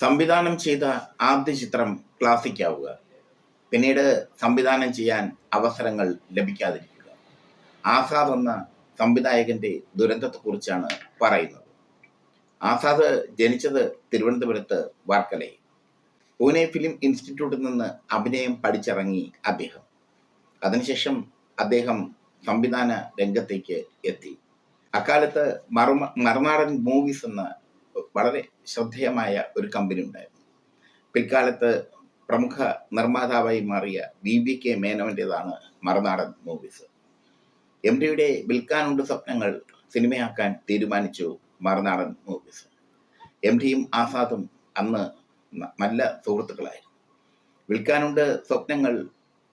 സംവിധാനം ചെയ്ത ആദ്യ ചിത്രം ക്ലാസിക് ആവുക. പിന്നീട് സംവിധാനം ചെയ്യാൻ അവസരങ്ങൾ ലഭിക്കാതിരിക്കുക. ആസാദ് എന്ന സംവിധായകന്റെ ദുരന്തത്തെക്കുറിച്ചാണ് പറയുന്നത്. ആസാദ് ജനിച്ചത് തിരുവനന്തപുരത്ത് വർക്കലയിൽ. പൂനെ ഫിലിം ഇൻസ്റ്റിറ്റ്യൂട്ടിൽ നിന്ന് അഭിനയം പഠിച്ചിറങ്ങി അദ്ദേഹം. അതിനുശേഷം അദ്ദേഹം സംവിധാന രംഗത്തേക്ക് എത്തി. അക്കാലത്ത് മറുമ മറുനാടൻ മൂവീസ് എന്ന വളരെ ശ്രദ്ധേയമായ ഒരു കമ്പനി ഉണ്ടായിരുന്നു. പിൽക്കാലത്ത് പ്രമുഖ നിർമ്മാതാവായി മാറിയ വി ബി കെ മേനോന്റെതാണ് മറുനാടൻ മൂവീസ് എം ഡിയുടെ വിൽക്കാനുണ്ട് സ്വപ്നങ്ങൾ സിനിമയാക്കാൻ തീരുമാനിച്ചു മറുനാടൻ മൂവീസ് എം ഡിയും ആസാദും അന്ന് നല്ല സുഹൃത്തുക്കളായിരുന്നു. വിൽക്കാനുണ്ട് സ്വപ്നങ്ങൾ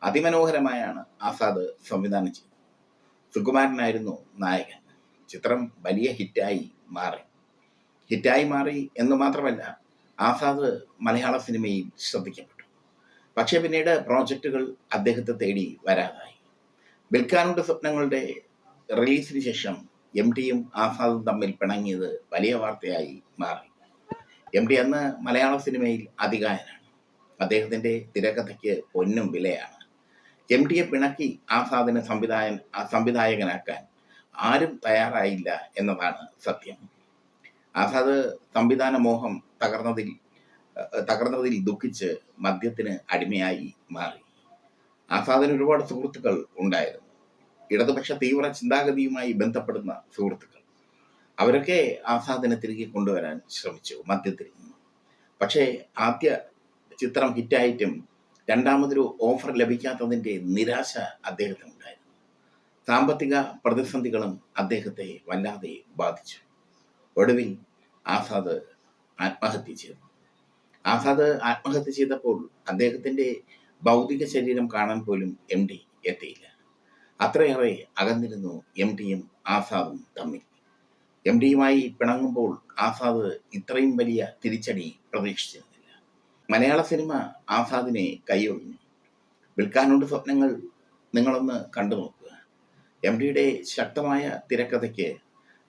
അതിമനോഹരമായാണ് ആസാദ് സംവിധാനം ചെയ്തത്. സുകുമാരനായിരുന്നു നായകൻ. ചിത്രം വലിയ ഹിറ്റായി മാറി. ഹിറ്റായി മാറി എന്ന് മാത്രമല്ല ആസാദ് മലയാള സിനിമയിൽ ശ്രദ്ധിക്കപ്പെട്ടു. പക്ഷേ പിന്നീട് പ്രോജക്റ്റുകൾ അദ്ദേഹത്തെ തേടി വരാതായി. വിൽക്കാനുണ്ട് സ്വപ്നങ്ങളുടെ റിലീസിന് ശേഷം എം ടിയും ആസാദും തമ്മിൽ പിണങ്ങിയത് വലിയ വാർത്തയായി മാറി. എം ടി അന്ന് മലയാള സിനിമയിൽ അതികായനാണ്. അദ്ദേഹത്തിന്റെ തിരക്കഥയ്ക്ക് പൊന്നും വിലയാണ്. എം ടിയെ പിണക്കി ആസാദിനെ സംവിധായൻ സംവിധായകനാക്കാൻ ആരും തയ്യാറായില്ല എന്നതാണ് സത്യം. ആസാദ് സംവിധാന മോഹം തകർന്നതിൽ തകർന്നതിൽ ദുഃഖിച്ച് മദ്യത്തിന് അടിമയായി മാറി. ആസാദിന് ഒരുപാട് സുഹൃത്തുക്കൾ ഉണ്ടായിരുന്നു. ഇടതുപക്ഷ തീവ്ര ചിന്താഗതിയുമായി ബന്ധപ്പെടുന്ന സുഹൃത്തുക്കൾ. അവരൊക്കെ ആസാദിനെ തിരികെ കൊണ്ടുവരാൻ ശ്രമിച്ചു മദ്യത്തിൽ നിന്ന്. പക്ഷേ ആദ്യ ചിത്രം ഹിറ്റായിട്ടും രണ്ടാമതൊരു ഓഫർ ലഭിക്കാത്തതിന്റെ നിരാശ അദ്ദേഹത്തിനുണ്ടായിരുന്നു. സാമ്പത്തിക പ്രതിസന്ധികളും അദ്ദേഹത്തെ വല്ലാതെ ബാധിച്ചു. ഒടുവിൽ ആസാദ് ആത്മഹത്യ ചെയ്തു. ആസാദ് ആത്മഹത്യ ചെയ്തപ്പോൾ അദ്ദേഹത്തിന്റെ ഭൗതിക ശരീരം കാണാൻ പോലും എം ഡി എത്തിയില്ല. അത്രയേറെ അകന്നിരുന്നു എം ഡിയും ആസാദും തമ്മിൽ. എം ഡിയുമായി പിണങ്ങുമ്പോൾ ആസാദ് ഇത്രയും വലിയ തിരിച്ചടി പ്രതീക്ഷിച്ചിരുന്നില്ല. മലയാള സിനിമ ആസാദിനെ കൈയൊഴിഞ്ഞു. വിൽക്കാനുണ്ട് സ്വപ്നങ്ങൾ നിങ്ങളൊന്ന് കണ്ടു നോക്കുക എം ഡിയുടെ ശക്തമായ തിരക്കഥയ്ക്ക്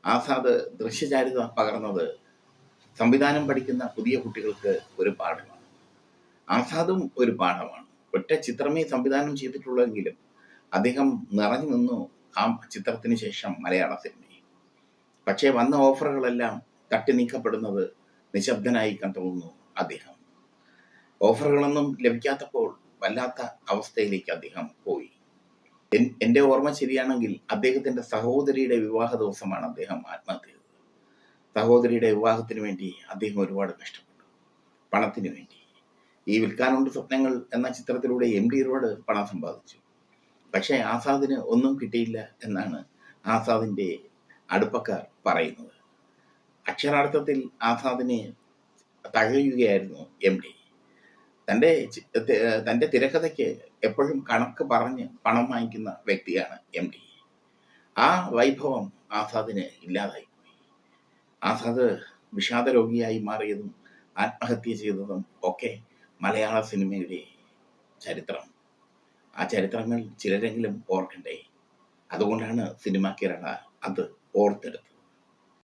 ആസാദ് ദൃശ്യചാരിത പകർന്നത് സംവിധാനം പഠിക്കുന്ന പുതിയ കുട്ടികൾക്ക് ഒരു പാഠമാണ്. ആസാദും ഒരു പാഠമാണ്. ഒറ്റ ചിത്രമേ സംവിധാനം ചെയ്തിട്ടുള്ളെങ്കിലും അദ്ദേഹം നിറഞ്ഞു നിന്നു ആ ചിത്രത്തിന് ശേഷം മലയാള സിനിമയിൽ. പക്ഷേ വന്ന ഓഫറുകളെല്ലാം തട്ടി നീക്കപ്പെടുന്നത് നിശബ്ദനായി കണ്ടുവന്നു അദ്ദേഹം. ഓഫറുകളൊന്നും ലഭിക്കാത്തപ്പോൾ വല്ലാത്ത അവസ്ഥയിലേക്ക് അദ്ദേഹം പോയി. എന്റെ ഓർമ്മ ശരിയാണെങ്കിൽ അദ്ദേഹത്തിന്റെ സഹോദരിയുടെ വിവാഹ ദിവസമാണ് അദ്ദേഹം ആത്മഹത്യ ചെയ്തത് സഹോദരിയുടെ വിവാഹത്തിന് വേണ്ടി അദ്ദേഹം ഒരുപാട് കഷ്ടപ്പെട്ടു. പണത്തിന് വേണ്ടി. ഈ വിൽക്കാനുണ്ട് സ്വപ്നങ്ങൾ എന്ന ചിത്രത്തിലൂടെ എം ഡി റോഡ് പണം സമ്പാദിച്ചു. പക്ഷേ ആസാദിന് ഒന്നും കിട്ടിയില്ല എന്നാണ് ആസാദിന്റെ അടുപ്പക്കാർ പറയുന്നത്. അക്ഷരാർത്ഥത്തിൽ ആസാദിനെ തഴയുകയായിരുന്നു എം ഡി. തന്റെ തന്റെ തിരക്കഥയ്ക്ക് എപ്പോഴും കണക്ക് പറഞ്ഞ് പണം വാങ്ങിക്കുന്ന വ്യക്തിയാണ് എം ഡി. ആ വൈഭവം ആസാദിന് ഇല്ലാതായി പോയി. ആസാദ് വിഷാദ രോഗിയായി മാറിയതും ആത്മഹത്യ ചെയ്തതും ഒക്കെ മലയാള സിനിമയുടെ ചരിത്രം. ആ ചരിത്രങ്ങൾ ചിലരെങ്കിലും ഓർക്കണ്ടേ? അതുകൊണ്ടാണ് സിനിമ കേരള അത് ഓർത്തെടുത്തത്.